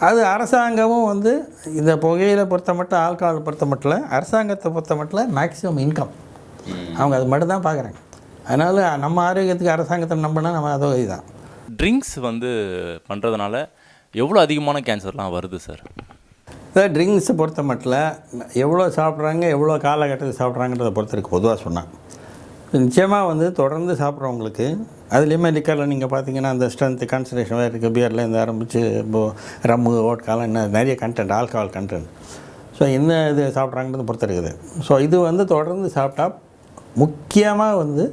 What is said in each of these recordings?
அது அரசாங்கமும் வந்து இந்த புகையில பொறுத்த மட்டும் ஆல்கஹால் பொறுத்த மட்டும் அரசாங்கத்தை பொறுத்த மட்டும் மேக்ஸிமம் இன்கம் அவங்க அது மட்டும் தான் பார்க்குறாங்க அதனால் நம்ம ஆரோக்கியத்துக்கு அரசாங்கத்தை நம்பினா நம்ம அதோ இதுதான் ட்ரிங்க்ஸ் வந்து பண்ணுறதுனால எவ்வளோ அதிகமான கேன்சர்லாம் வருது சார் அதாவது ட்ரிங்க்ஸை பொறுத்த மட்டும் எவ்வளோ சாப்பிட்றாங்க எவ்வளோ காலகட்டத்தில் சாப்பிட்றாங்கன்றதை பொறுத்து இருக்குது பொதுவாக சொன்னான் நிச்சயமாக வந்து தொடர்ந்து சாப்பிட்றவங்களுக்கு அதுலேயுமே லிக்கரில் நீங்கள் பார்த்தீங்கன்னா அந்த ஸ்ட்ரென்த்து கான்சன்ட்ரேஷன் வேறு இருக்குது பியரில் இருந்து ஆரம்பித்து இப்போ ரம்மு ஓட்காலம் என்ன நிறைய கண்டென்ட் ஆல்கஹால் கண்டென்ட் ஸோ என்ன இது சாப்பிட்றாங்கன்றது பொறுத்து இருக்குது ஸோ இது வந்து தொடர்ந்து சாப்பிட்டா முக்கியமாக வந்து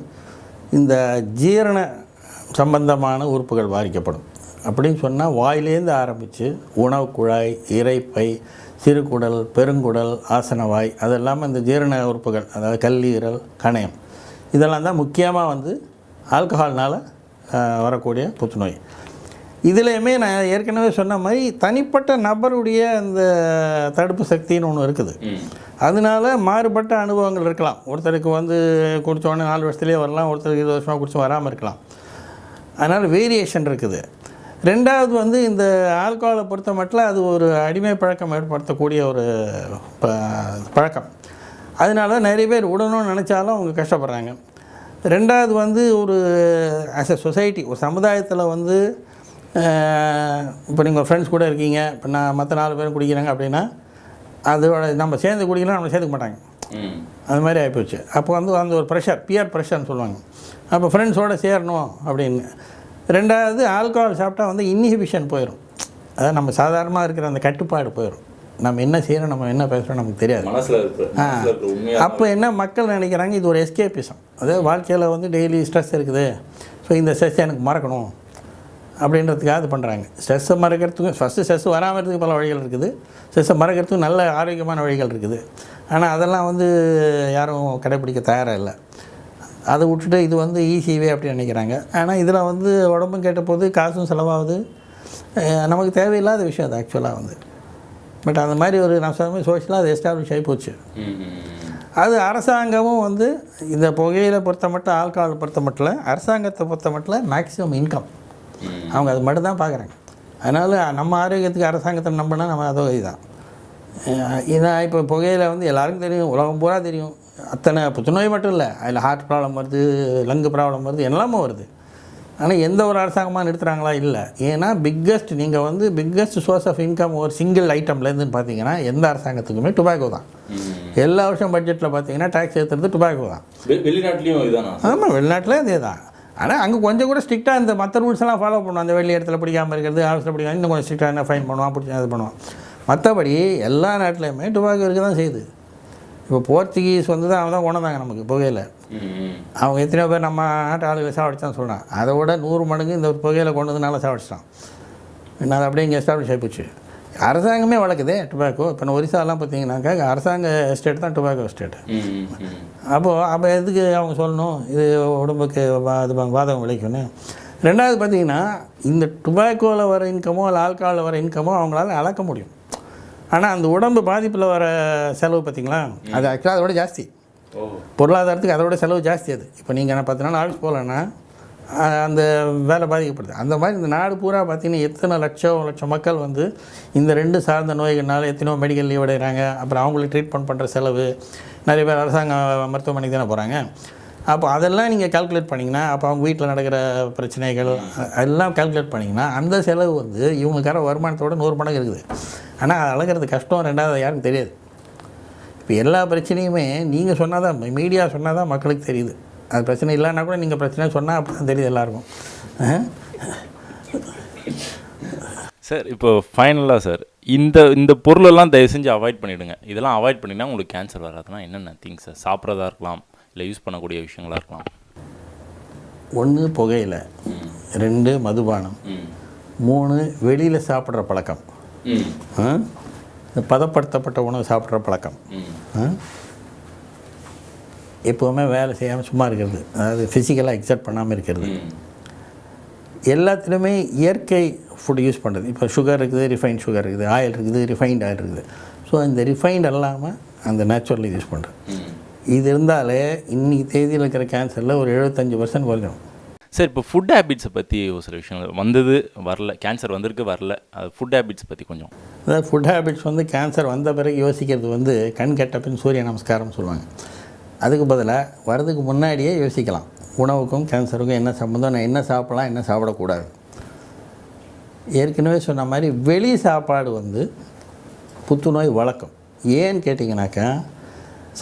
இந்த ஜீரண சம்பந்தமான உறுப்புகள் பாதிக்கப்படும். அப்படின்னு சொன்னால் வாயிலேருந்து ஆரம்பித்து உணவு குழாய் இறைப்பை சிறுகுடல் பெருங்குடல் ஆசனவாய் அதெல்லாமல் இந்த ஜீரண உறுப்புகள் அதாவது கல்லீரல் கணையம். இதெல்லாம் தான் முக்கியமாக வந்து ஆல்கஹால்னால் வரக்கூடிய புற்றுநோய். இதுலேயுமே நான் ஏற்கனவே சொன்ன மாதிரி தனிப்பட்ட நபருடைய அந்த தடுப்பு சக்தின்னு ஒன்று இருக்குது. அதனால மாறுபட்ட அனுபவங்கள் இருக்கலாம். ஒருத்தருக்கு வந்து குடித்தோடனே நாலு வருஷத்துலேயே வரலாம் ஒருத்தருக்கு இருபது வருஷமாக குடிச்சு வராமல் இருக்கலாம். அதனால் வேரியேஷன் இருக்குது. ரெண்டாவது வந்து இந்த ஆல்கஹாலை பொறுத்த மட்டும் அது ஒரு அடிமை பழக்கம் ஏற்படுத்தக்கூடிய ஒரு ப பழக்கம். அதனால நிறைய பேர் விடணும்னு நினச்சாலும் அவங்க கஷ்டப்படுறாங்க. ரெண்டாவது வந்து ஒரு ஆஸ் எ சொசைட்டி ஒரு சமுதாயத்தில் வந்து இப்போ நீங்கள் ஃப்ரெண்ட்ஸ் கூட இருக்கீங்க இப்போ நான் மற்ற நாலு பேரும் குடிக்கிறாங்க அப்படின்னா அதோட நம்ம சேர்ந்து குடிக்கலாம் நம்ம சேர்த்துக்க மாட்டாங்க. அது மாதிரி ஆகிப்போச்சு அப்போ வந்து அந்த ஒரு ப்ரெஷர் பியர் ப்ரெஷர்னு சொல்லுவாங்க. அப்போ ஃப்ரெண்ட்ஸோடு சேரணும் அப்படின்னு. ரெண்டாவது ஆல்கஹால் சாப்பிட்டா வந்து இன்ஹிபிஷன் போயிடும் அதாவது நம்ம சாதாரணமாக இருக்கிற அந்த கட்டுப்பாடு போயிடும் நம்ம என்ன செய்கிறோம் நம்ம என்ன பேசுகிறோம் நமக்கு தெரியாது. மனசில் அப்போ என்ன மக்கள் நினைக்கிறாங்க இது ஒரு எஸ்கேபிசம் அதாவது வாழ்க்கையில் வந்து டெய்லி ஸ்ட்ரெஸ் இருக்குது. ஸோ இந்த ஸ்ட்ரெஸ் எனக்கு மறக்கணும் அப்படின்றதுக்காக இது பண்ணுறாங்க ஸ்ட்ரெஸ்ஸை மறக்கிறதுக்கும் ஃபஸ்ட்டு ஸ்ட்ரெஸ் வராமல் இருக்கிறதுக்கு பல வழிகள் இருக்குது. ஸ்ட்ரெஸ்ஸை மறக்கிறதுக்கும் நல்ல ஆரோக்கியமான வழிகள் இருக்குது. ஆனால் அதெல்லாம் வந்து யாரும் கடைப்பிடிக்க தயாராக இல்லை. அதை விட்டுட்டு இது வந்து ஈஸிவே அப்படி நினைக்கிறாங்க. ஆனால் இதில் வந்து உடம்பும் கேட்ட போது காசும் செலவாகுது. நமக்கு தேவையில்லாத விஷயம் அது ஆக்சுவலாக வந்து. பட் அந்த மாதிரி ஒரு நான் சொன்ன மாதிரி சோஷியலாக அது எஸ்டாப்ளிஷ் ஆகி போச்சு. அது அரசாங்கமும் வந்து இந்த புகையில பொறுத்த மட்டும் ஆல்கஹால் பொறுத்த மட்டும் அரசாங்கத்தை பொறுத்த மட்டும் மேக்ஸிமம் இன்கம் அவங்க அது மட்டும் தான் பார்க்குறாங்க அதனால் நம்ம ஆரோக்கியத்துக்கு அரசாங்கத்தை நம்பினா நம்ம அதோ இதுதான் இதான் ஏன்னா இப்போ புகையில வந்து எல்லாருக்கும் தெரியும் உலகம் பூரா தெரியும். அத்தனை புற்றுநோய் மட்டும் இல்லை அதில் ஹார்ட் ப்ராப்ளம் வருது லங்கு ப்ராப்ளம் வருது எல்லாமே வருது. ஆனால் எந்த ஒரு அரசாங்கமாக நிறுத்துகிறாங்களா இல்லை. ஏன்னா பிக்கஸ்ட் நீங்கள் வந்து பிக்கஸ்ட் சோர்ஸ் ஆஃப் இன்கம் ஒரு சிங்கிள் ஐட்டம்லேருந்து பார்த்தீங்கன்னா எந்த அரசாங்கத்துக்குமே டுபாக்கோ தான். எல்லா வருஷம் பட்ஜெட்டில் பார்த்தீங்கன்னா டேக்ஸ் ஏற்றுறது டுபாக்கோ தான். வெளிநாட்டிலையும் இதானா ஆமாம் வெளிநாட்டில் இதே தான். ஆனால் அங்கே கொஞ்சம் கூட ஸ்ட்ரிக்டாக இந்த மற்ற ரூல்ஸ் எல்லாம் ஃபாலோ பண்ணுவோம் அந்த வெளி இடத்துல பிடிக்காமல் இருக்கிறது ஆஃபீஸில் பிடிக்காம இன்னும் கொஞ்சம் ஸ்ட்ரிக்டாக என்ன ஃபைன் பண்ணுவான் பிடிச்சி இது பண்ணுவான். மற்றபடி எல்லா நாட்டிலையுமே டுபாக்கோ இருக்க தான் செய்யுது. இப்போ போர்ச்சுகீஸ் வந்து தான் அவன் தான் கொண்டாந்தாங்க நமக்கு புகையில். அவங்க எத்தனையோ பேர் நம்ம நாட்டு ஆளுகளை சாவடிச்சான்னு சொல்கிறான் அதை விட நூறு மடங்கு இந்த புகையில் கொண்டு வந்து சாவடிச்சிட்டான். என்ன அது அப்படியே இங்கே எஸ்டாப்ளிஷ் ஆகிப்போச்சு அரசாங்கமே வளர்க்குதே டுபாக்கோ இப்போ நான் ஒரிசாலாம் பார்த்தீங்கன்னாக்கா அரசாங்க எஸ்டேட் தான் டுபாக்கோ எஸ்டேட்டு அப்போது அப்போ எதுக்கு அவங்க சொல்லணும்? இது உடம்புக்கு அது இது பாதகம் விளைக்கும்னு ரெண்டாவது பார்த்தீங்கன்னா இந்த டுபாக்கோவில் வர இன்கமோ இல்லை ஆல்கஹாலில் வர இன்கமோ அவங்களால அளக்க முடியும். ஆனால் அந்த உடம்பு பாதிப்பில் வர செலவு பார்த்தீங்களா அது ஆக்சுவலாக அதோட ஜாஸ்தி. பொருளாதாரத்துக்கு அதோட செலவு ஜாஸ்தி அது. இப்போ நீங்கள் என்ன பத்து நாள் ஆஃபீஸ் போகலன்னா அந்த வேலை பாதிக்கப்படுது. அந்த மாதிரி இந்த நாடு பூரா பார்த்தீங்கன்னா எத்தனை லட்சம் லட்சம் மக்கள் வந்து இந்த ரெண்டு சார்ந்த நோய்கள்னால எத்தனையோ மெடிக்கல் லீவ் அடைகிறாங்க அப்புறம் அவங்களுக்கு ட்ரீட்மெண்ட் பண்ணுற செலவு. நிறைய பேர் அரசாங்க மருத்துவமனைக்கு தானே போகிறாங்க அப்போ அதெல்லாம் நீங்கள் கால்குலேட் பண்ணிங்கன்னா அப்போ அவங்க வீட்டில் நடக்கிற பிரச்சனைகள் எல்லாம் கால்குலேட் பண்ணிங்கன்னா அந்த செலவு வந்து இவங்களுக்கார வருமானத்தோட நூறு மடங்கு இருக்குது. ஆனால் அது அழகிறது கஷ்டம் ரெண்டாவது யாருக்கும் தெரியாது. இப்போ எல்லா பிரச்சனையுமே நீங்கள் சொன்னால் தான் மீடியா சொன்னால் தான் மக்களுக்கு தெரியுது. அது பிரச்சனை இல்லைன்னா கூட நீங்கள் பிரச்சனை சொன்னால் அப்படி தான் தெரியுது எல்லாருக்கும். சார் இப்போ ஃபைனலாக சார் இந்த இந்த பொருளெல்லாம் தயவு செஞ்சு அவாய்ட் பண்ணிவிடுங்க இதெல்லாம் அவாய்ட் பண்ணினா உங்களுக்கு கேன்சர் வராதுன்னா என்னென்ன திங்ஸ் சார்? சாப்பிட்றதா இருக்கலாம் இல்லை யூஸ் பண்ணக்கூடிய விஷயங்களா இருக்கலாம். ஒன்று புகையில ரெண்டு மதுபானம் மூணு வெளியில் சாப்பிட்ற பழக்கம். பதப்படுத்தப்பட்ட உணவு சாப்பிட்ற பழக்கம்? எப்போவுமே வேலை செய்யாமல் சும்மா இருக்கிறது. அதாவது ஃபிசிக்கலாக எக்ஸர்ட் பண்ணாமல் இருக்கிறது. எல்லாத்துலேயுமே இயற்கை ஃபுட் யூஸ் பண்ணுறது இப்போ சுகர் இருக்குது ரிஃபைன்ட் சுகர் இருக்குது ஆயில் இருக்குது ரிஃபைன்ட் ஆயில் இருக்குது. ஸோ இந்த ரிஃபைன்ட் இல்லாமல் அந்த நேச்சுரல் யூஸ் பண்ணுறது இது இருந்தாலே இன்னைக்கு தேதியில் இருக்கிற கேன்சரில் ஒரு எழுபத்தஞ்சு பர்சன்ட் குறைஞ்சிடும் சார் இப்போ ஃபுட் ஹேபிட்ஸை பற்றி ஒரு சில விஷயங்கள் வந்தது வரல. கேன்சர் வந்திருக்கு வரல. அது ஃபுட் ஹேபிட்ஸ் பற்றி கொஞ்சம். அதாவது ஃபுட் ஹேபிட்ஸ் வந்து கேன்சர் வந்த பிறகு யோசிக்கிறது வந்து கண் கெட்டப்பின் சூரிய நமஸ்காரம் சொல்லுவாங்க. அதுக்கு பதிலாக வரதுக்கு முன்னாடியே யோசிக்கலாம். உணவுக்கும் கேன்சருக்கும் என்ன சம்மந்தம் நான் என்ன சாப்பிடலாம்? என்ன சாப்பிடக்கூடாது? ஏற்கனவே சொன்ன மாதிரி வெளி சாப்பாடு வந்து புத்துநோய் வழக்கம். ஏன்னு கேட்டிங்கனாக்கா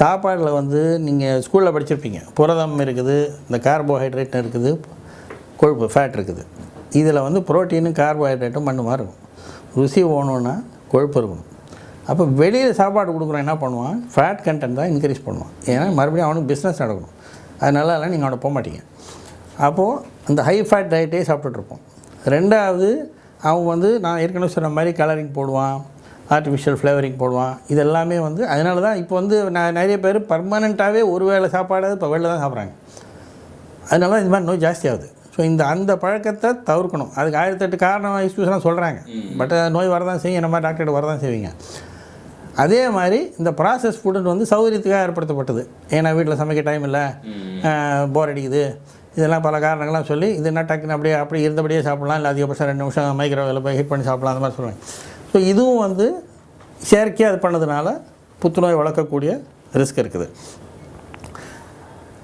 சாப்பாடில் வந்து நீங்கள் ஸ்கூலில் படிச்சிருப்பீங்க. புரதம் இருக்குது இந்த கார்போஹைட்ரேட் இருக்குது கொழுப்பு ஃபேட் இருக்குது. இதில் வந்து புரோட்டீனும் கார்போஹைட்ரேட்டும் மண்ணு மாதிரி இருக்கும். ருசி ஓணுன்னா கொழுப்பு இருக்கணும் அப்போ வெளியில் சாப்பாடு கொடுக்குறோம் என்ன பண்ணுவான்? ஃபேட் கண்டென்ட் தான் இன்க்ரீஸ் பண்ணுவான். ஏன்னா மறுபடியும் அவனுக்கு பிஸ்னஸ் நடக்கணும். அதனால எல்லாம் நீங்கள் அவனை போக மாட்டீங்க. அப்போது அந்த ஹை ஃபேட் டயட்டே சாப்பிட்டுட்ருப்போம் ரெண்டாவது அவன் வந்து நான் ஏற்கனவே சொன்ன மாதிரி கலரிங் போடுவான் ஆர்டிஃபிஷியல் ஃப்ளேவரிங் போடுவான். இது எல்லாமே வந்து அதனால தான் இப்போ வந்து நான் நிறைய பேர் பர்மனெண்ட்டாகவே ஒரு வேளை சாப்பாடாவது இப்போ வெளில தான் சாப்பிட்றாங்க. அதனால தான் இந்த மாதிரி நோய் ஜாஸ்தியாகுது ஸோ இந்த அந்த பழக்கத்தை தவிர்க்கணும். அதுக்கு ஆயிரத்தெட்டு காரணம் எக்ஸ்கியூஸ்லாம் சொல்கிறாங்க பட் நோய் வரதான் செய்யும் என்ன மாதிரி டாக்டர்கிட்ட வரதான் செய்வீங்க? அதே மாதிரி இந்த ப்ராசஸ் ஃபுட்டு வந்து சௌகரியத்துக்காக ஏற்படுத்தப்பட்டது. ஏன்னா வீட்டில் சமைக்க டைம் இல்லை. போர் அடிக்குது. இதெல்லாம் பல காரணங்கள்லாம் சொல்லி இது என்ன டக்குன்னு அப்படியே அப்படி இருந்தபடியே சாப்பிட்லாம். இல்லை அதிகபட்சம் ரெண்டு நிமிஷம் மைக்ரோவேவில் போய் ஹீட் பண்ணி சாப்பிட்லாம். அந்த மாதிரி சொல்லுவாங்க ஸோ இதுவும் வந்து செயற்கையாக அது பண்ணதுனால புத்துநோய் வளர்க்கக்கூடிய ரிஸ்க் இருக்குது.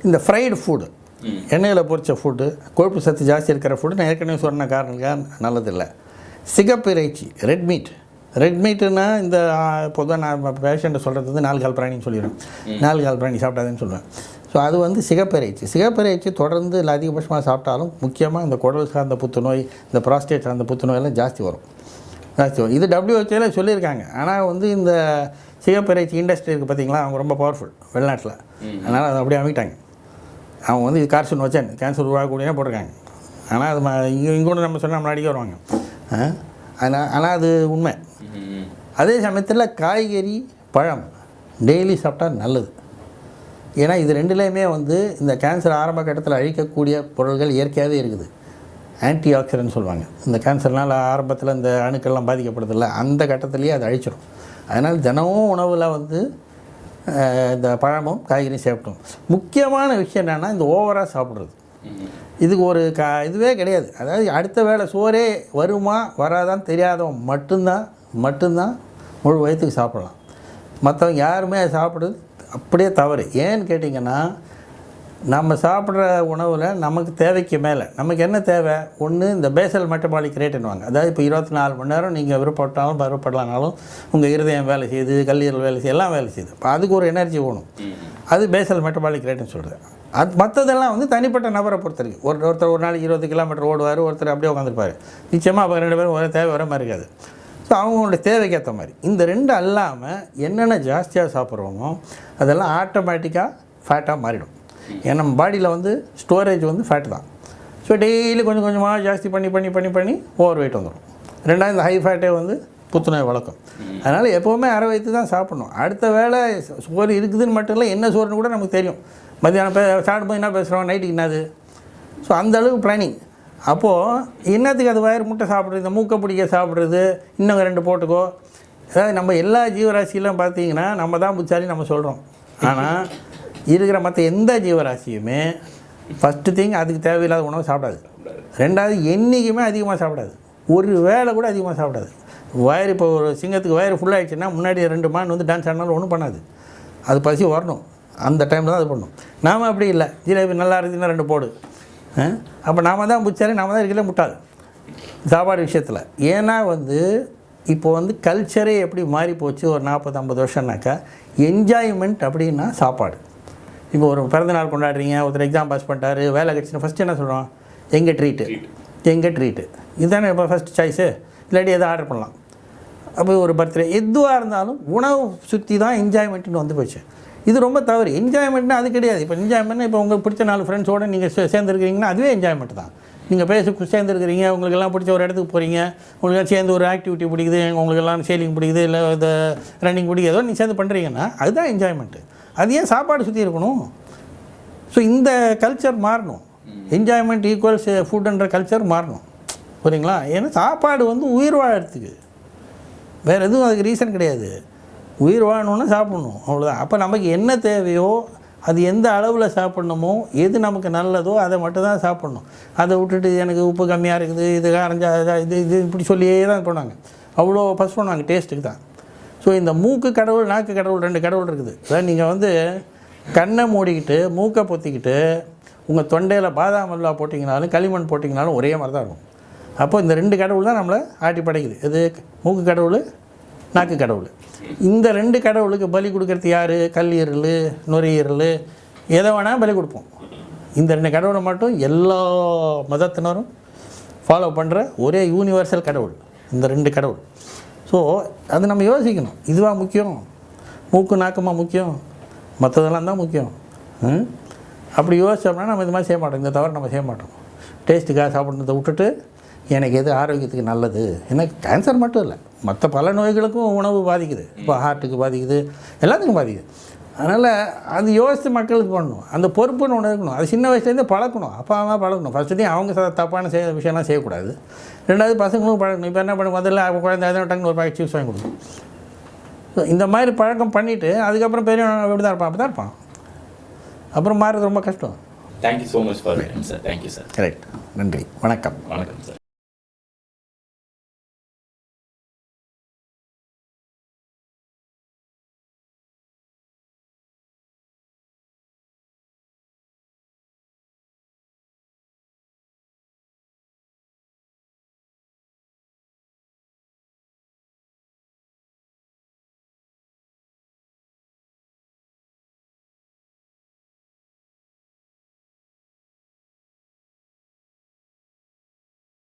இந்த ஃப்ரைடு ஃபுட்டு எண்ணெயில் பொரிச்ச ஃபுட்டு கொழுப்பு சத்து ஜாஸ்தி இருக்கிற ஃபுட்டு நான் ஏற்கனவே சொன்ன காரணங்களுக்காக நல்லதில்லை. சிகப்பு இறைச்சி ரெட் மீட் ரெட் மீட்டுனா இந்த பொதுவாக நான் பேஷண்ட்டை சொல்கிறது வந்து நாலு கால் பிராணின்னு சொல்லிடுவேன் நாலு கால் பிராணி சாப்பிடாதுன்னு சொல்லுவேன். ஸோ அது வந்து சிகப்பு இறைச்சி. சிகப்பு இறைச்சி தொடர்ந்து இல்லை அதிகபட்சமாக சாப்பிட்டாலும் முக்கியமாக இந்த குடல் சார்ந்த புத்துநோய் இந்த ப்ராஸ்டேட் சார்ந்த புத்துநோயெல்லாம் ஜாஸ்தி வரும். ஜாஸ்தி வரும். இது டபிள்யூஹெச்ஓவில் சொல்லியிருக்காங்க. ஆனால் வந்து இந்த சிகப்பு இறைச்சி இண்டஸ்ட்ரி இருக்குது பார்த்தீங்களா அவங்க ரொம்ப பவர்ஃபுல் வெளிநாட்டில். அதனால் அதை அப்படியே அமைக்கிட்டாங்க. அவங்க வந்து இது கார்சன் வச்சேன் கேன்சர் உருவாகக்கூடியனே போட்டிருக்காங்க. ஆனால் அது இங்கே இங்கோடு நம்ம சொன்னால் நம்மளை அடிக்க வருவாங்க? ஆனால் ஆனால் அது உண்மை. அதே சமயத்தில் காய்கறி பழம் டெய்லி சாப்பிட்டா நல்லது. ஏன்னா இது ரெண்டுலேயுமே வந்து இந்த கேன்சர் ஆரம்ப கட்டத்தில் அழிக்கக்கூடிய பொருள்கள் இயற்கையாகவே இருக்குது. ஆன்டி ஆக்சிடென்ட் சொல்லுவாங்க. இந்த கேன்சர்னால் ஆரம்பத்தில் இந்த அணுக்கள்லாம் பாதிக்கப்படுதில்ல அந்த கட்டத்திலேயே அது அழிச்சிடும் அதனால் தினமும் உணவில் வந்து இந்த பழமும் காய்கறியும் சாப்பிட்டோம் முக்கியமான விஷயம் என்னென்னா இந்த ஓவராக சாப்பிட்றது. இதுக்கு ஒரு க இதுவே கிடையாது. அதாவது அடுத்த வேளை சோறே வருமா வராதான்னு தெரியாதவன் மட்டும்தான் மட்டும்தான் முழு வயிற்றுக்கு சாப்பிடலாம். மற்றவங்க யாருமே சாப்பிட்றது அப்படியே தவறு. ஏன்னு கேட்டிங்கன்னா நம்ம சாப்பிட்ற உணவில் நமக்கு தேவைக்கு மேலே நமக்கு என்ன தேவை? ஒன்று இந்த பேசல் மெட்டபாலிக் ரேட்டுன்னுவாங்க. அதாவது இப்போ இருபத்தி நாலு மணி நேரம் நீங்கள் விருப்பப்பட்டாலும் விருப்பப்படலானாலும் உங்கள் இருதயம் வேலை செய்யுது கல்லீரல் வேலை செய்யுது எல்லாம் வேலை செய்யுது. இப்போ அதுக்கு ஒரு எனர்ஜி வேணும். அது பேசல் மெட்டபாலிக் ரேட்டுன்னு சொல்கிறது அது மற்றதெல்லாம் வந்து தனிப்பட்ட நபரை பொறுத்த வரைக்கும். ஒரு ஒருத்தர் ஒரு நாளைக்கு இருபது கிலோமீட்டர் ஓடுவார் ஒருத்தர் அப்படியே உட்காந்துருப்பார் நிச்சயமாக அவங்க ரெண்டு பேரும் ஒரே தேவை வர மாதிரி இருக்காது. ஸோ அவங்களுடைய தேவைக்கு ஏற்ற மாதிரி. இந்த ரெண்டு அல்லாமல் என்னென்ன ஜாஸ்தியாக சாப்பிட்றோமோ அதெல்லாம் ஆட்டோமேட்டிக்காக ஃபேட்டாக மாறிடும். ஏன்னா நம்ம பாடியில் வந்து ஸ்டோரேஜ் வந்து ஃபேட் தான். ஸோ டெய்லி கொஞ்சம் கொஞ்சமாக ஜாஸ்தி பண்ணி பண்ணி பண்ணி பண்ணி ஓவர் வெயிட் வந்துடும் ரெண்டாவது இந்த ஹை ஃபேட்டே வந்து புத்துநோய் வளர்க்கும் அதனால் எப்போவுமே அரை வயிற்று தான் சாப்பிடணும். அடுத்த வேளை சோறு இருக்குதுன்னு மட்டும் இல்லை என்ன சோறுன்னு கூட நமக்கு தெரியும். மத்தியானம் பே சாப்பிடும்போது என்ன பேசுகிறோம் நைட்டுக்கு என்னது? ஸோ அந்த அளவுக்கு பிளானிங் அப்போது என்னத்துக்கு அது வயிறு முட்டை சாப்பிட்றது? இந்த மூக்கை பிடிக்க சாப்பிட்றது? இன்னும் ரெண்டு போட்டுக்கோ. அதாவது நம்ம எல்லா ஜீவராசியிலும் பார்த்தீங்கன்னா நம்ம தான் புத்தாரி நம்ம சொல்கிறோம் ஆனால் இருக்கிற மற்ற எந்த ஜீவராசியுமே ஃபஸ்ட்டு திங் அதுக்கு தேவையில்லாத உணவு சாப்பிடாது. ரெண்டாவது என்றைக்குமே அதிகமாக சாப்பிடாது. ஒரு வேளை கூட அதிகமாக சாப்பிடாது. வயிறு இப்போ ஒரு சிங்கத்துக்கு வயிறு ஃபுல்லாகிடுச்சுன்னா முன்னாடி ரெண்டு மான் வந்து டான்ஸ் ஆடினாலும் ஒன்றும் பண்ணாது. அது பசி வரணும். அந்த டைமில் தான் அது பண்ணணும். நாம் அப்படி இல்லை. ஜிலேபி நல்லா இருக்குதுன்னா ரெண்டு போடு. அப்போ நாம தான் புச்சாரி நாம் தான் இருக்கல முட்டாள். சாப்பாடு விஷயத்தில். ஏன்னா வந்து இப்போ வந்து கல்ச்சரே எப்படி மாறி போச்சு ஒரு நாற்பது ஐம்பது வருஷம்னாக்கா என்ஜாய்மெண்ட் அப்படின்னா சாப்பாடு. இப்போ ஒரு பிறந்தநாள் கொண்டாடுறீங்க ஒருத்தர் எக்ஸாம் பாஸ் பண்ணிட்டாரு வேலை கிடச்சுன்னா ஃபஸ்ட்டு என்ன சொல்கிறோம் எங்கே ட்ரீட்டு எங்கே ட்ரீட்டு இதுதானே இப்போ ஃபஸ்ட் சாய்ஸு இல்லாட்டி எதை ஆர்டர் பண்ணலாம். அப்போ ஒரு பர்த்டே எதுவாக இருந்தாலும் உணவு சுற்றி தான் என்ஜாய்மெண்ட்னு வந்து போச்சு. இது ரொம்ப தவறு. என்ஜாய்மெண்ட்னா அது கிடையாது. இப்போ என்ஜாய்மெண்ட்னா இப்போ உங்களுக்கு பிடிச்ச நாலு ஃப்ரெண்ட்ஸோடு நீங்கள் சேர்ந்துருக்கிறீங்கன்னா அதுவே என்ஜாய்மெண்ட் தான். நீங்கள் பேச சேர்ந்துருக்கிறீங்க உங்களுக்கு எல்லாம் பிடிச்ச ஒரு இடத்துக்கு போகிறீங்க உங்களுக்கு சேர்ந்து ஒரு ஆக்டிவிட்டி பிடிக்குது உங்களுக்கு எல்லாம் சேலிங் பிடிக்குது இல்லை இந்த ரன்னிங் பிடிக்குது ஏதோ நீங்கள் சேர்ந்து பண்ணுறீங்கன்னா அதுதான் என்ஜாய்மெண்ட்டு அது ஏன் சாப்பாடு சுற்றி இருக்கணும்? ஸோ இந்த கல்ச்சர் மாறணும். என்ஜாய்மெண்ட் ஈக்குவல்ஸ் ஃபுட்டுன்ற கல்ச்சர் மாறணும். புரியுங்களா? ஏன்னா சாப்பாடு வந்து உயிர் வாழறதுக்கு. வேறு எதுவும் அதுக்கு ரீசன் கிடையாது. உயிர் வாழணும்னா சாப்பிடணும் அவ்வளோதான் அப்போ நமக்கு என்ன தேவையோ அது எந்த அளவில் சாப்பிட்ணுமோ எது நமக்கு நல்லதோ அதை மட்டும் தான் சாப்பிட்ணும். அதை விட்டுட்டு எனக்கு உப்பு கம்மியாக இருக்குது இது அரைஞ்சா இது இது இப்படி சொல்லியே தான் பண்ணுவாங்க அவ்வளோ ஃபஸ்ட் பண்ணுவாங்க டேஸ்ட்டுக்கு தான். ஸோ இந்த மூக்கு கடவுள் நாக்கு கடவுள் ரெண்டு கடவுள் இருக்குது. அதாவது நீங்கள் வந்து கண்ணை மூடிக்கிட்டு மூக்கை பொத்திக்கிட்டு உங்கள் தொண்டையில் பாதாம் அல்வா போட்டிங்கனாலும் களிமண் போட்டிங்கனாலும் ஒரே மாதிரி தான் இருக்கும். அப்போ இந்த ரெண்டு கடவுள் தான் நம்மளை ஆட்டி படைக்குது இது மூக்கு கடவுள் நாக்கு கடவுள். இந்த ரெண்டு கடவுளுக்கு பலி கொடுக்கறது யார்? கல்லீரல் நுரையீரல் எதை வேணால் பலி கொடுப்போம். இந்த ரெண்டு கடவுளை மட்டும் எல்லா மதத்தினரும் ஃபாலோ பண்ணுற ஒரே யூனிவர்சல் கடவுள். இந்த ரெண்டு கடவுள். ஸோ அது நம்ம யோசிக்கணும். இதுவாக முக்கியம்? மூக்கு நாக்கமாக முக்கியம்? மற்றதெல்லாம் தான் முக்கியம். ம்? அப்படி யோசிச்சோம்னா நம்ம இது மாதிரி செய்ய மாட்டோம். இந்த தவிர நம்ம செய்ய மாட்டோம். டேஸ்ட்டுக்காக சாப்பிட்றதை விட்டுட்டு எனக்கு எது ஆரோக்கியத்துக்கு நல்லது? எனக்கு கேன்சர் மட்டும் இல்லை. மற்ற பல நோய்களுக்கும் உணவு பாதிக்குது. இப்போ ஹார்ட்டுக்கு பாதிக்குது. எல்லாத்துக்கும் பாதிக்குது. அதனால் அது யோசித்து மக்களுக்கு பண்ணணும். அந்த பொறுப்புன்னு ஒன்று இருக்கணும். அது சின்ன வயசுலேருந்தே பழக்கணும். அப்பா அம்மா பழக்கணும் ஃபஸ்ட்டு அவங்க தப்பான செய் விஷயம்லாம் செய்யக்கூடாது. ரெண்டாவது பசங்களும் பழக்கணும் இப்போ என்ன பண்ண முதல்ல அவங்க குழந்தை எதாவது டக்குனு ஒரு பாக்கெட் சிப்ஸ் வாங்கி கொடுக்கணும். ஸோ இந்த மாதிரி பழக்கம் பண்ணிவிட்டு அதுக்கப்புறம் பெரியவன் எப்படி தான் இருப்பான். அப்படி தான் இருப்பான். அப்புறம் மாறுறது ரொம்ப கஷ்டம். Thank you so much for sir thank you sir correct நன்றி. வணக்கம். வணக்கம் சார்